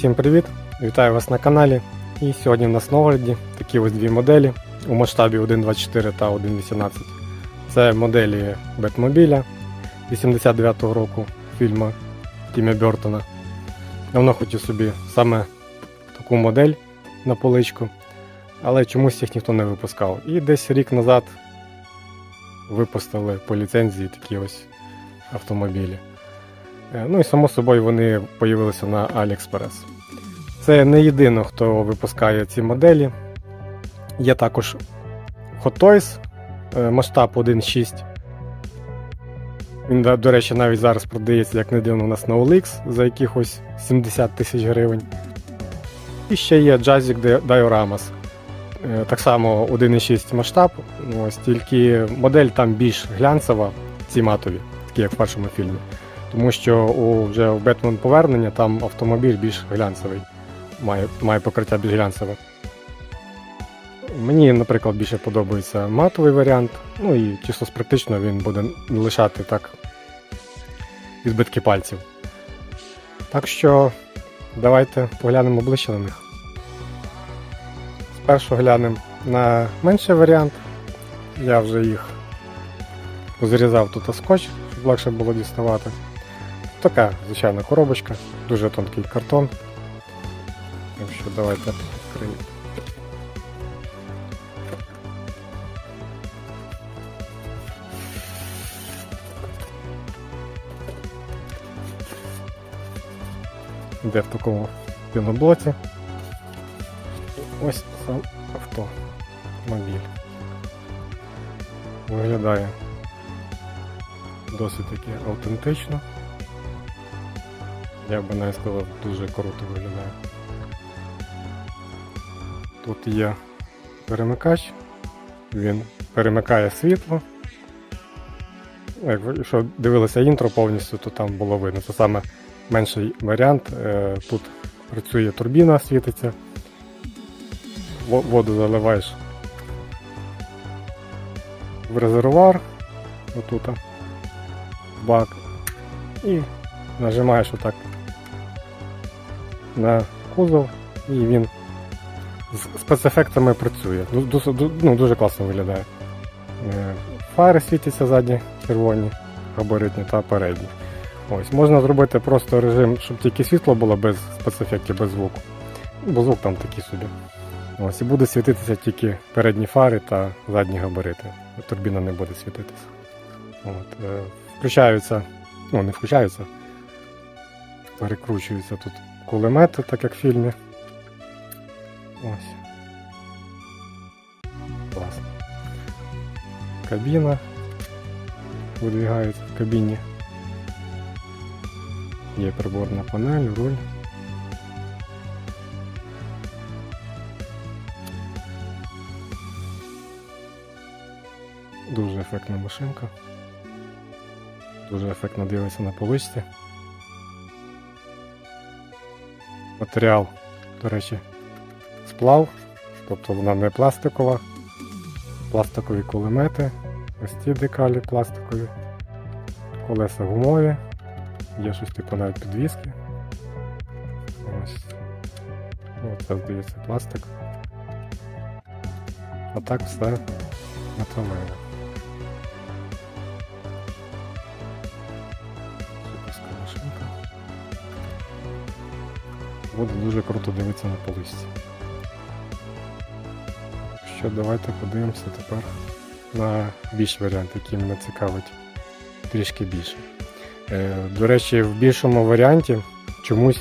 Всім привіт! Вітаю вас на каналі. І сьогодні в нас на огляді такі ось дві моделі у масштабі 1.24 та 1.18. Це моделі Бетмобіля 89-го року фільму Тіма Бертона. Давно хотів собі саме таку модель на поличку, але чомусь їх ніхто не випускав. І десь рік назад випустили по ліцензії такі ось автомобілі. Е, Ну і само собою вони появилися на AliExpress. Це не єдино, хто випускає ці моделі. Є також Hot Toys, е, масштаб 1.6. Він, до- речі, навіть зараз продається, як не дивно, у нас на OLX за якихось 70 тисяч гривень. І ще є Di- Dioramas. Е, Так само 1.6 масштаб, ось тільки модель там більш глянцева, ці матові, такі як в першому фільмі. Тому що у, вже у Бетмен повернення там автомобіль більш глянцевий, має, має покриття більш глянцеве. Мені, наприклад, більше подобається матовий варіант, ну і чисто з практично він буде лишати так відбитки пальців. Так що давайте поглянемо ближче на них. Спершу глянемо на менший варіант. Я вже їх позрізав тут скотч, щоб легше було діставати. Така звичайна коробочка, дуже тонкий картон. Так що давайте відкриємо. Йде в такому піноблоці. Ось сам автомобіль. Виглядає досить таки автентично. Я би навіть сказав, дуже круто виглядає. Тут є перемикач, він перемикає світло. Якщо дивилися інтро повністю, то там було видно. Це саме менший варіант. Е, Тут працює турбіна, світиться. Воду заливаєш в резервуар, отут, бак, і нажимаєш отак на кузов, і він з спецефектами працює. Ду- Ну, дуже класно виглядає. Е, Фари світяться задні, червоні, габаритні та передні. Ось, можна зробити просто режим, щоб тільки світло було без спецефектів, без звуку. Бо звук там такий собі. Ось, і буде світитися тільки передні фари та задні габарити. Турбіна не буде світитися. От, е, включаються, ну не включаються, перекручуються тут кулемети, так як в фільмі. Ось. Класно. Кабіна. Видвигається в кабіні. Є приборна панель, руль. Дуже ефектна машинка. Дуже ефектно дивиться на поличці. Матеріал, до речі, сплав, тобто вона не пластикова. Пластикові кулемети, ось ці декалі пластикові, колеса гумові, є щось типу навіть підвіски. Ось. Ну, це здається пластик. А так все металеве. Буде дуже круто дивитися на полисці. Що, давайте подивимося тепер на більш варіант, який мене цікавить трішки більше. Е, до речі, в більшому варіанті чомусь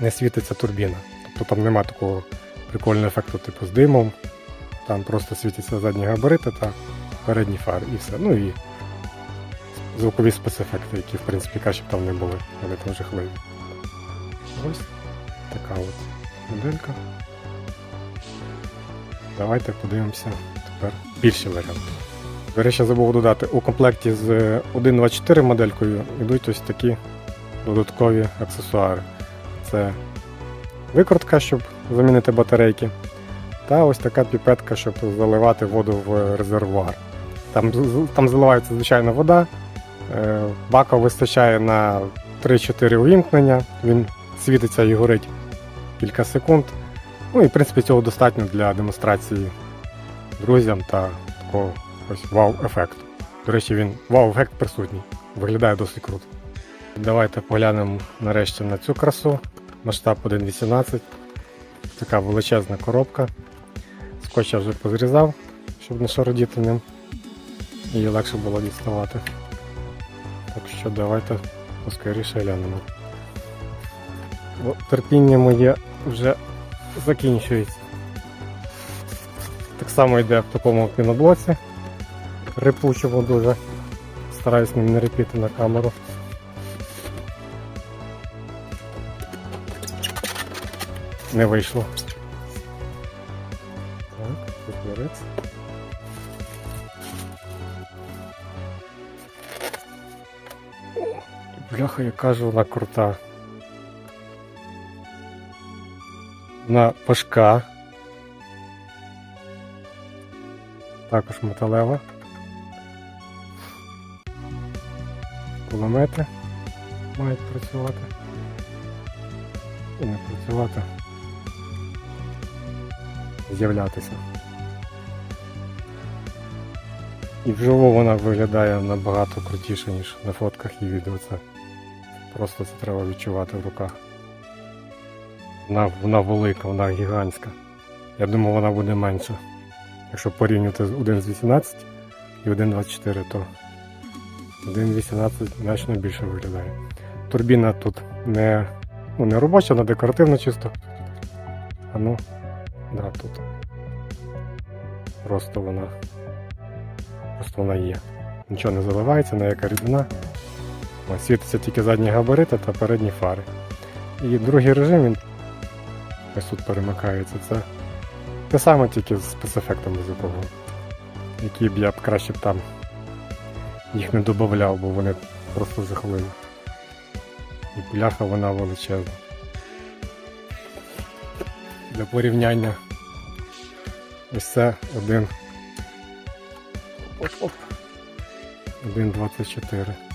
не світиться турбіна. Тобто там нема такого прикольного ефекту, типу з димом. Там просто світяться задні габарити та передні фари і все. Ну і звукові спецефекти, які в принципі краще б там не були, вони там жахливі. Ось така от моделька. Давайте подивимося тепер більші варіанти. До речі, забув додати, у комплекті з 1.24 моделькою йдуть ось такі додаткові аксесуари. Це викрутка, щоб замінити батарейки, та ось така піпетка, щоб заливати воду в резервуар. Там, там заливається звичайна вода, е, бака вистачає на 3-4 увімкнення, він світиться і горить кілька секунд. Ну і в принципі цього достатньо для демонстрації друзям та такого ось вау-ефекту. До речі, він вау-ефект присутній. Виглядає досить круто. Давайте поглянемо нарешті на цю красу. Масштаб 1.18. Така величезна коробка. Скотч я вже позрізав, щоб не шародіти ним. І легше було діставати. Так що давайте поскоріше глянемо. Терпіння моє вже закінчується. Так само йде в такому піноблоці. Рипучому дуже. Стараюсь ним не репіти на камеру. Не вийшло. Так, папірець. Бляха, яка ж вона крута. Вона важка. Також металева. Кулемети мають працювати. І не працювати. З'являтися. І вживу вона виглядає набагато крутіше, ніж на фотках і відео. Це просто це треба відчувати в руках. Вона, вона велика, вона гігантська. Я думав, вона буде менша. Якщо порівнювати з 1 18 і 1.24, то 1.18 значно більше виглядає. Турбіна тут не, ну, не робоча, вона декоративна чисто. А ну, да, тут. Просто вона. Просто вона є. Нічого не заливається, ніяка рідина. Світиться тільки задні габарити та передні фари. І другий режим він ось тут перемикається. Це те саме тільки з спецефектами звукового. Які б я б краще б там їх не додавав, бо вони просто жахливі. І бляха вона величезна. Для порівняння ось це один. Оп-оп. 1.24.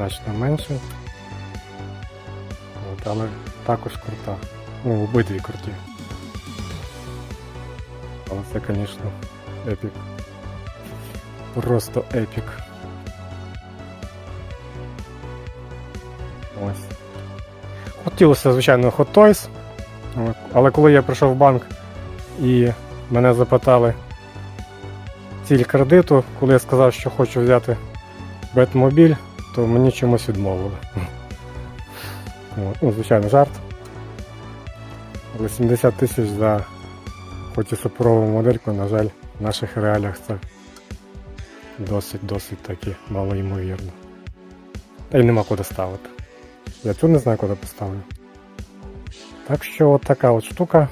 Значно менше. От, але також крута. Ну, обидві круті. Але це, звісно, епік. Просто епік. Ось. Хотілося, звичайно, Hot Toys, але- коли я прийшов в банк і мене запитали ціль кредиту, коли я сказав, що хочу взяти Бетмобіль, то мені чомусь відмовили. Ну, звичайно, жарт. Але 70 тисяч за хоч і суперову модельку, на жаль, в наших реаліях це досить-досить таки малоймовірно. Та й нема куди ставити. Я цю не знаю, куди поставлю. Так що от така от штука.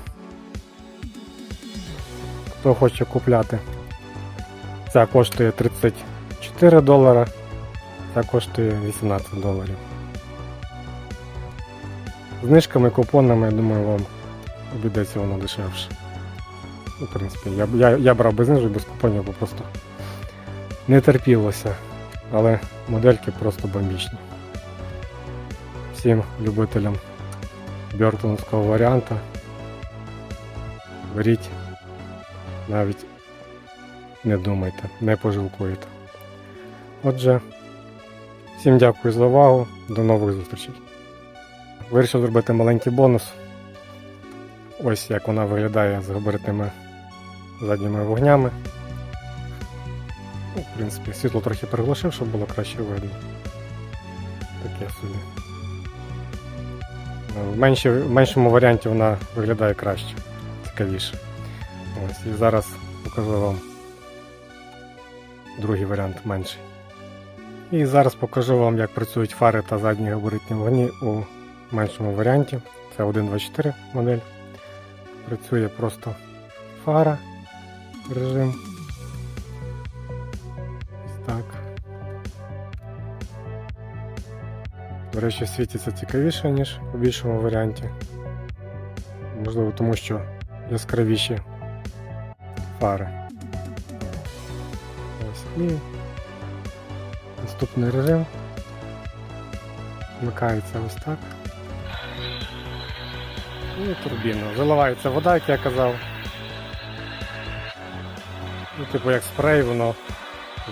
Хто хоче купляти. Ця коштує 34 долара, ця коштує 18 доларів. Знижками, купонами, я думаю, вам обійдеться воно дешевше. Ну, принципі, я, я, я брав без знижок, без купонів, бо просто не терпілося. Але модельки просто бомбічні. Всім любителям бьортоновського варіанта. Беріть, навіть не думайте, не пожалкуєте. Отже, всім дякую за увагу, до нових зустрічей. Вирішив зробити маленький бонус. Ось як вона виглядає з габаритними задніми вогнями. В принципі, світло трохи приглушив, щоб було краще видно. Таке собі. В, менші, в меншому варіанті вона виглядає краще, цікавіше. Ось, і зараз покажу вам другий варіант менший. І зараз покажу вам, як працюють фари та задні габаритні вогні у меншому варіанті. Це 1.24 модель. Працює просто фара режим. Ось так. До речі, світиться цікавіше, ніж у більшому варіанті. Можливо, тому що яскравіші фари. Ось. І наступний режим. Вмикається ось так. І турбіна. Заливається вода, як я казав. Ну, типу як спрей, воно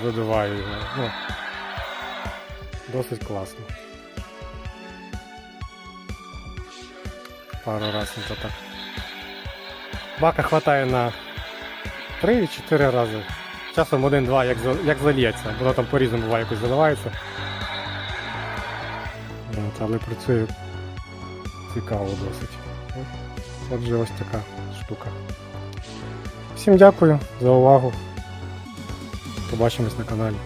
видуває його. Ну, досить класно. Пару разів так. Бака хватає на 3-4 рази. Часом один-два, як, як заліється, Воно там по-різному буває якось заливається. От, але працює цікаво досить. Отже, ось така штука. Всім дякую за увагу. Побачимось на каналі.